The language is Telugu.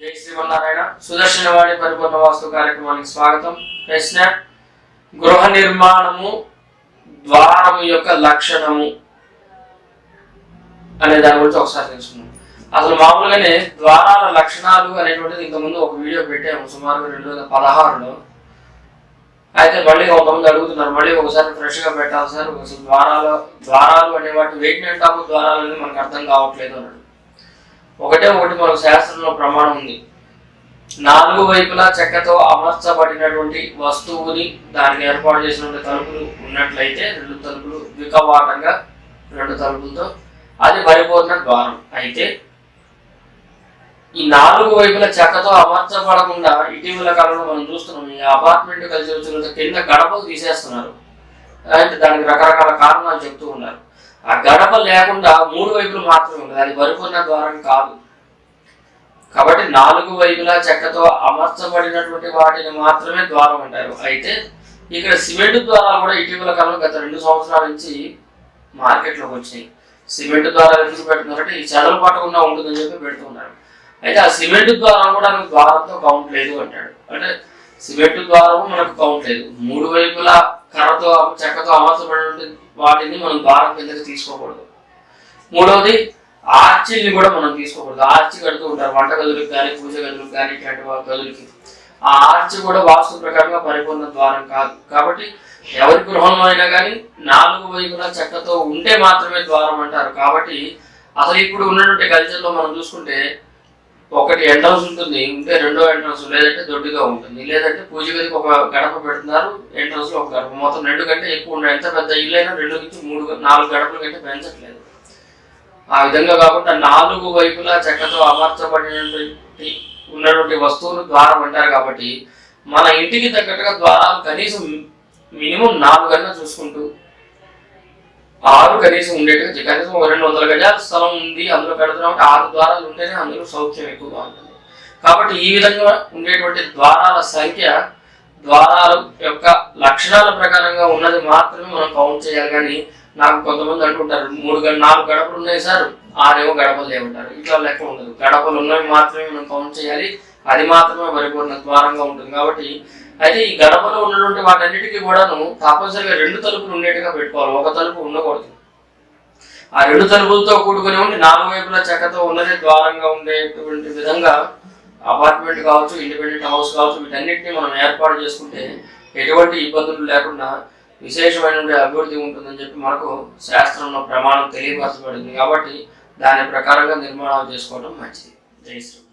జై శ్రీమన్నారాయణ. సుదర్శనవాణి పరిపూర్ణ వాస్తు కార్యక్రమానికి స్వాగతం. ప్రశ్న గృహ నిర్మాణము ద్వారము యొక్క లక్షణము అనే దాని గురించి ఒకసారి తెలుసుకుందాం. అసలు మామూలుగానే ద్వారాల లక్షణాలు అనేటువంటిది ఇంతకుముందు ఒక వీడియో పెట్టాము సుమారు రెండు వేల పదహారులో. అయితే మళ్ళీ కొంతమంది అడుగుతున్నారు మళ్ళీ ఒకసారి ఫ్రెష్గా పెట్టాలి సార్. ఒకసారి ద్వారాలు ద్వారాలు అనే వాటి వెయిట్ అంటాము? ద్వారాలు అనేది మనకు అర్థం కావట్లేదు అన్నాడు. ఒకటే ఒకటి మనకు శాస్త్రంలో ప్రమాణం ఉంది. నాలుగు వైపులా చెక్కతో అమర్చబడినటువంటి వస్తువుని దానికి ఏర్పాటు చేసినటువంటి తలుపులు ఉన్నట్లయితే రెండు తలుపులు వికవాటంగా రెండు తలుపులతో అది పరిపూర్ణ ద్వారం. అయితే ఈ నాలుగు వైపుల చెక్కతో అమర్చబడకుండా ఇటీవల కాలంలో మనం చూస్తున్నాం ఈ అపార్ట్మెంట్ కలిసి వచ్చిన కింద గడపలు తీసేస్తున్నారు. అంటే దానికి రకరకాల కారణాలు చెప్తూ ఉన్నారు. ఆ గడప లేకుండా మూడు వైపులు మాత్రమే ఉంది అది పరిపూర్ణ ద్వారం కాదు. కాబట్టి నాలుగు వైపులా చెక్కతో అమర్చబడినటువంటి వాటిని మాత్రమే ద్వారం అంటారు. అయితే ఇక్కడ సిమెంట్ ద్వారాలు కూడా ఇటీవల కాలంలో గత రెండు సంవత్సరాల నుంచి మార్కెట్లోకి వచ్చినాయి. సిమెంట్ ద్వారా ఎందుకు పెడుతున్నారంటే ఈ చెదలు పట్టకుండా ఉంటుందని చెప్పి పెడుతున్నారు. అయితే ఆ సిమెంట్ ద్వారం కూడా నాకు ద్వారంతో కౌంట్ లేదు అంటాడు. అంటే సిమెంట్ ద్వారము మనకు కౌంట్ లేదు. మూడు వైపులా కర్రతో చెక్కతో అమర్చబడి వాటిని మనం ద్వారం కిందకి తీసుకోకూడదు. మూడవది ఆర్చిల్ని కూడా మనం తీసుకోకూడదు. ఆర్చి కడుతూ ఉంటారు. వంట గదులకు కానీ పూజ గదులకు కానీ ఇట్లాంటి గదులకి. ఆ ఆర్చి కూడా వాస్తు ప్రకారంగా పరిపూర్ణ ద్వారం కాదు. కాబట్టి ఎవరి గృహంలో అయినా కానీ నాలుగు వైపున చెక్కతో ఉంటే మాత్రమే ద్వారం అంటారు. కాబట్టి అసలు ఇప్పుడు ఉన్నటువంటి కల్చర్లో మనం చూసుకుంటే ఒకటి ఎంట్రన్స్ ఉంటుంది ఉంటే రెండో ఎంట్రన్స్ లేదంటే దొడ్డుగా ఉంటుంది. లేదంటే పూజ గదికి ఒక గడప పెడుతున్నారు ఎంట్రన్స్లో ఒక గడప. మొత్తం రెండు కంటే ఎక్కువ ఉండే ఎంత పెద్ద ఇల్లు అయినా రెండు నుంచి మూడు నాలుగు గడపల కంటే పెంచట్లేదు. ఆ విధంగా కాకుండా నాలుగు వైపులా చెక్కతో అమర్చబడినటువంటి ఉన్నటువంటి వస్తువులు ద్వారం అంటారు కాబట్టి మన ఇంటికి తగ్గట్టుగా ద్వారాలు కనీసం మినిమం నాలుగన్నా చూసుకుంటూ ఆరు కనీసం ఉండేట్టుగా కనీసం రెండు వందల గజాల స్థలం ఉంది. అందులో పెడుతున్నాం ఆరు ద్వారాలు ఉంటేనే అందులో సౌఖ్యం ఎక్కువగా ఉంటుంది. కాబట్టి ఈ విధంగా ఉండేటువంటి ద్వారాల సంఖ్య ద్వారాల యొక్క లక్షణాల ప్రకారంగా ఉన్నది మాత్రమే మనం కౌంట్ చేయాలి. కానీ నాకు కొంతమంది అంటుంటారు మూడు గ- నాలుగు గడపలు ఉన్నాయి సార్ ఆరేమో గడపలు లేవుంటారు. ఇట్లా లెక్క ఉండదు. గడపలు ఉన్నవి మాత్రమే మనం కౌంట్ చేయాలి. అది మాత్రమే పరిపూర్ణ ద్వారంగా ఉంటుంది కాబట్టి అయితే ఈ గడపలో ఉన్నటువంటి వాటన్నిటికీ కూడాను తప్పనిసరిగా రెండు తలుపులు ఉండేట్టుగా పెట్టుకోవాలి. ఒక తలుపు ఉండకూడదు. ఆ రెండు తలుపులతో కూడుకుని ఉండి నాలుగు వైపులా చెక్కతో ఉన్నదే ద్వారంగా ఉండేటువంటి విధంగా అపార్ట్మెంట్ కావచ్చు ఇండిపెండెంట్ హౌస్ కావచ్చు వీటన్నిటిని మనం ఏర్పాటు చేసుకుంటే ఎటువంటి ఇబ్బందులు లేకుండా విశేషమైన అభివృద్ధి ఉంటుందని చెప్పి మనకు శాస్త్రంలో ప్రమాణం తెలియపరచబడింది. కాబట్టి దాని ప్రకారంగా నిర్మాణాలు చేసుకోవడం మంచిది. జై శ్రీ